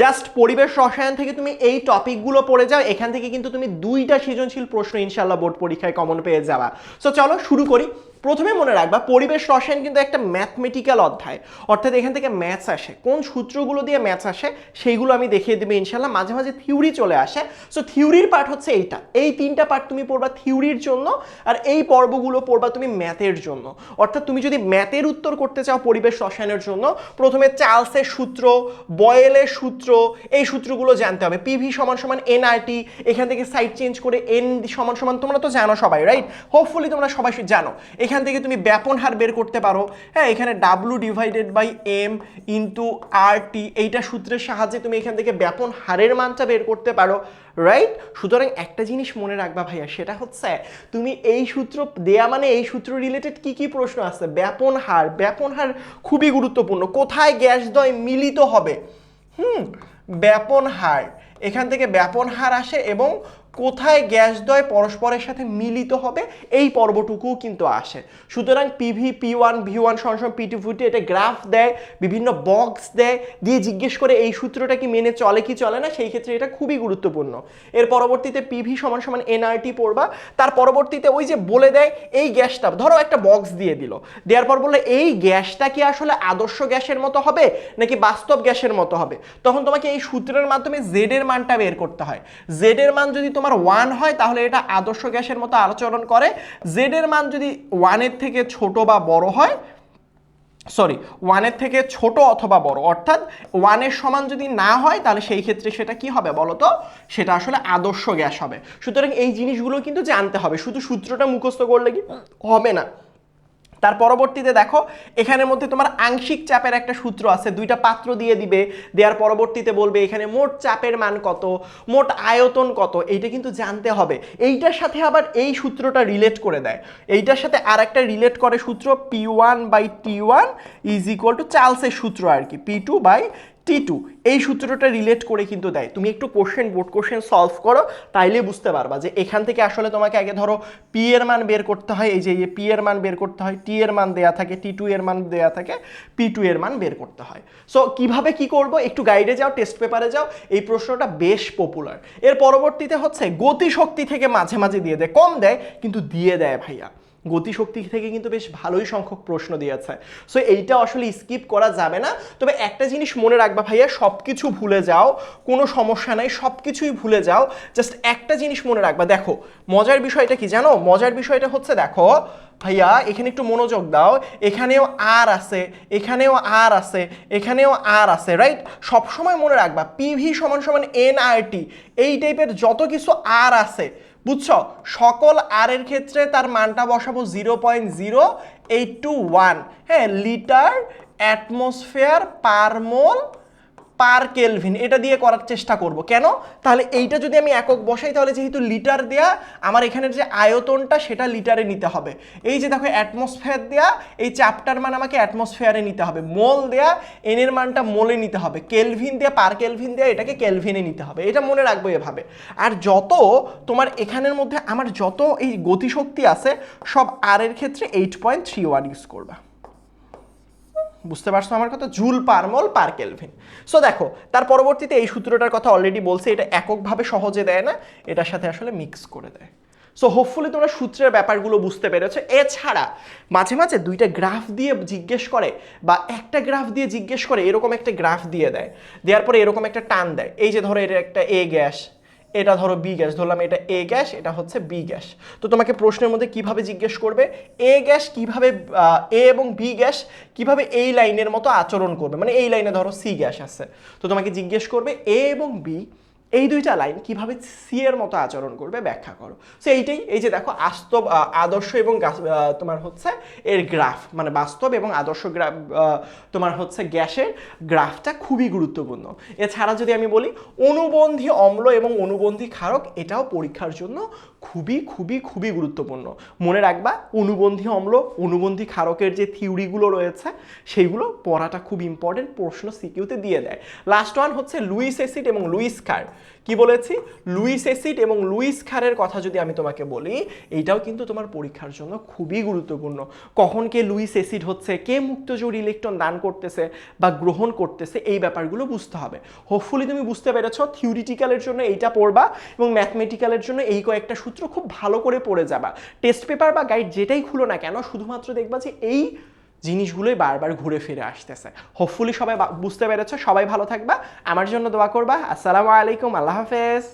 Just পরিবেশ রসায়ন থেকে তুমি এই টপিকগুলো পড়ে যাও, এখান থেকে কিন্তু তুমি দুইটা সৃজনশীল প্রশ্ন ইনশাল্লাহ বোর্ড পরীক্ষায় কমন পেয়ে যাওয়া সো চলো শুরু করি। প্রথমে মনে রাখবা, পরিবেশ রসায়ন কিন্তু একটা ম্যাথমেটিক্যাল অধ্যায়। অর্থাৎ এখান থেকে ম্যাথস আসে। কোন সূত্রগুলো দিয়ে ম্যাথস আসে, সেইগুলো আমি দেখিয়ে দেবো ইনশাল্লাহ মাঝে মাঝে থিওরি চলে আসে। সো থিওরির পার্ট হচ্ছে এইটা। এই তিনটা পার্ট তুমি পড়বা থিওরির জন্য, আর এই পর্বগুলো পড়বা তুমি ম্যাথের জন্য। অর্থাৎ তুমি যদি ম্যাথের উত্তর করতে চাও পরিবেশ রসায়নের জন্য, প্রথমে চার্লসের সূত্র, বয়েলের সূত্র, এই সূত্রগুলো জানতে হবে। পিভি সমান সমান এনআরটি এখান থেকে সাইড চেঞ্জ করে এন সমান সমান তোমরা তো জানো সবাই রাইট হোপফুলি তোমরা সবাই জানো। এখান থেকে তুমি ব্যাপন হার বের করতে পারো। হ্যাঁ এখানে W divided by M into R T এইটা সূত্রের সাহায্যে তুমি এখান থেকে ব্যাপন হারের মানটা বের করতে পারো রাইট সুতরাং একটা জিনিস মনে রাখবা ভাইয়া, সেটা হচ্ছে তুমি এই সূত্র দেয়া মানে এই সূত্র রিলেটেড কি কি প্রশ্ন আছে? ব্যাপন হার ব্যাপন হার খুবই গুরুত্বপূর্ণ। কোথায় গ্যাস দয় মিলিত হবে? হুম, ব্যাপন হার, এখান থেকে ব্যাপন হার আসে এবং কোথায় গ্যাস দ্বয় পরস্পরের সাথে মিলিত হবে, এই পর্বটুকুও কিন্তু আসে। সুতরাং PV P one V one সমান পি টু ফুটি এটা গ্রাফ দেয়, বিভিন্ন বক্স দেয়, দিয়ে জিজ্ঞেস করে এই সূত্রটা কি মেনে চলে কি চলে না, সেই ক্ষেত্রে এটা খুবই গুরুত্বপূর্ণ। এর পরবর্তীতে পিভি সমান সমান এনআরটি পড়বা, তার পরবর্তীতে ওই যে বলে দেয়, এই গ্যাসটা, ধরো একটা বক্স দিয়ে দিল। দেওয়ার পর বললে, এই গ্যাসটা কি আসলে আদর্শ গ্যাসের মতো হবে, নাকি বাস্তব গ্যাসের মতো হবে? তখন তোমাকে এই সূত্রের মাধ্যমে জেড এর মানটা বের করতে হয়। জেড এর মান যদি তোমার ওয়ান হয়, তাহলে এটা আদর্শ গ্যাসের মতো আচরণ করে। জেডের মান যদি ওয়ানের থেকে ছোট বা বড় হয় সরি ওয়ানের থেকে ছোট অথবা বড়, অর্থাৎ ওয়ানের সমান যদি না হয়, তাহলে সেই ক্ষেত্রে সেটা কি হবে বলতো? সেটা আসলে আদর্শ গ্যাস হবে। সুতরাং এই জিনিসগুলো কিন্তু জানতে হবে। শুধু সূত্রটা মুখস্থ করলে কি হবে না? তার পরবর্তীতে দেখো, এখানের মধ্যে তোমার আংশিক চাপের একটা সূত্র আছে, দুইটা পাত্র দিয়ে দিবে, দেওয়ার পরবর্তীতে বলবে এখানে মোট চাপের মান কত, মোট আয়তন কত, এইটা কিন্তু জানতে হবে। এইটার সাথে আবার এই সূত্রটা রিলেট করে দেয়। এইটার সাথে আর একটা রিলেট করে সূত্র P one by T one is equal to চার্লসের সূত্র আর কি P two by T two এই সূত্রটা রিলেট করে কিন্তু দেয়। তুমি একটু কোশ্চেন বোর্ড কোশ্চেন সলভ করো, তাইলে বুঝতে পারবা যে এখান থেকে আসলে তোমাকে আগে ধরো পি এর মান বের করতে হয়, এই যে পি এর মান বের করতে হয় টি এর মান দেয়া থাকে টি টু এর মান দেয়া থাকে পি টু এর মান বের করতে হয়। সো কীভাবে কি করব? একটু গাইডে যাও টেস্ট পেপারে যাও, এই প্রশ্নটা বেশ পপুলার এর পরবর্তীতে হচ্ছে গতিশক্তি থেকে মাঝে মাঝে দিয়ে দেয়, কম দেয়, কিন্তু দিয়ে দেয় ভাইয়া। গতিশক্তি থেকে কিন্তু বেশ ভালোই সংখ্যক প্রশ্ন দিয়েছে। সো এইটা আসলে স্কিপ করা যাবে না। তবে একটা জিনিস মনে রাখবা ভাইয়া সব কিছু ভুলে যাও, কোনো সমস্যা নাই সব কিছুই ভুলে যাও। জাস্ট একটা জিনিস মনে রাখবা। দেখো, মজার বিষয়টা কি জানো? মজার বিষয়টা হচ্ছে, দেখো, ভাইয়া, এখানে একটু মনোযোগ দাও। এখানেও আর আছে, এখানেও আর আছে, এখানেও আর আছে রাইট সবসময় মনে রাখবা পিভি সমান সমান এন আর টি এই টাইপের যত কিছু আর আছে বুঝছ? সকল আর এর ক্ষেত্রে তার মানটা বসাবো zero point zero eight two one হ্যাঁ litre atmosphere per mole per kelvin, এটা দিয়ে করার চেষ্টা করব। কেন? তাহলে এইটা যদি আমি একক বসাই, তাহলে যেহেতু লিটার দেয়া, আমার এখানের যে আয়তনটা, সেটা লিটারে নিতে হবে। এই যে দেখো অ্যাটমসফেয়ার দেয়া, এই চাপটার মান আমাকে অ্যাটমসফেয়ারে নিতে হবে। মোল দেয়া এনের মানটা মোলে নিতে হবে। কেলভিন দেয়া, পার কেলভিন দেয়া, এটাকে কেলভিনে নিতে হবে। এটা মনে রাখব এভাবে। আর যত তোমার এখানের মধ্যে, আমার যত এই গতিশক্তি আছে, সব আর এর ক্ষেত্রে eight point three one use করবা। বুঝতে পারছ আমার কথা? Joule per per mole, per kelvin. So দেখো, তার পরবর্তীতে এই সূত্রটার কথা অলরেডি বলছে, এটা এককভাবে সহজে দেয় না, এটার সাথে আসলে মিক্স করে দেয়। সো হোপফুলি তোমরা সূত্রের ব্যাপারগুলো বুঝতে পেরেছ। এছাড়া, মাঝে মাঝে দুইটা গ্রাফ দিয়ে জিজ্ঞেস করে, বা একটা গ্রাফ দিয়ে জিজ্ঞেস করে, এরকম একটা গ্রাফ দিয়ে দেয়। দেওয়ার পরে এরকম একটা টান দেয়। এই যে ধরো, এটা একটা এ গ্যাস। এটা ধরো বি গ্যাস, ধরলাম এটা এ গ্যাস, এটা হচ্ছে বি গ্যাস। তো তোমাকে প্রশ্নের মধ্যে কীভাবে জিজ্ঞেস করবে? এ গ্যাস কীভাবে এ এবং বি গ্যাস কীভাবে এই লাইনের মতো আচরণ করবে? মানে এই লাইনে ধরো সি গ্যাস আছে। তো তোমাকে জিজ্ঞেস করবে এ এবং বি এই দুইটা লাইন কীভাবে সি এর মতো আচরণ করবে ব্যাখ্যা করো। সো এইটাই এই যে দেখো বাস্তব আহ, আদর্শ এবং তোমার হচ্ছে এর গ্রাফ মানে বাস্তব এবং আদর্শ গ্রাফ তোমার হচ্ছে গ্যাসের গ্রাফটা খুবই গুরুত্বপূর্ণ। এছাড়া যদি আমি বলি অনুবন্ধী অম্ল এবং অনুবন্ধী ক্ষারক এটাও পরীক্ষার জন্য খুবই খুবই খুবই গুরুত্বপূর্ণ। মনে রাখবা অনুবন্ধী অম্ল অনুবন্ধী ক্ষারকের যে থিওরিগুলো রয়েছে সেইগুলো পড়াটা খুব ইম্পর্টেন্ট প্রশ্ন সিকিউতে দিয়ে দেয়। লাস্ট ওয়ান হচ্ছে লুইস অ্যাসিড এবং লুইস কার কি বলেছি? লুইস এসিড এবং লুইস ক্ষারের কথা যদি আমি তোমাকে বলি, এইটাও কিন্তু তোমার পরীক্ষার জন্য খুবই গুরুত্বপূর্ণ। কখন কে লুইস এসিড হচ্ছে, কে মুক্তজোর ইলেকট্রন দান করতেছে বা গ্রহণ করতেছে, এই ব্যাপারগুলো বুঝতে হবে। হোপফুলি তুমি বুঝতে পেরেছ থিওরিটিক্যালের জন্য এইটা পড়বা এবং ম্যাথমেটিক্যালের জন্য এই কয়েকটা সূত্র খুব ভালো করে পড়ে যাবা। টেস্ট পেপার বা গাইড যেটাই খুলো না কেন, শুধুমাত্র দেখবা যে এই জিনিসগুলোই বারবার ঘুরে ফিরে আসতেছে। হোপফুলি সবাই বুঝতে পেরেছ। সবাই ভালো থাকবা। আমার জন্য দোয়া করবা। আসসালামু আলাইকুম। আল্লাহ হাফেজ।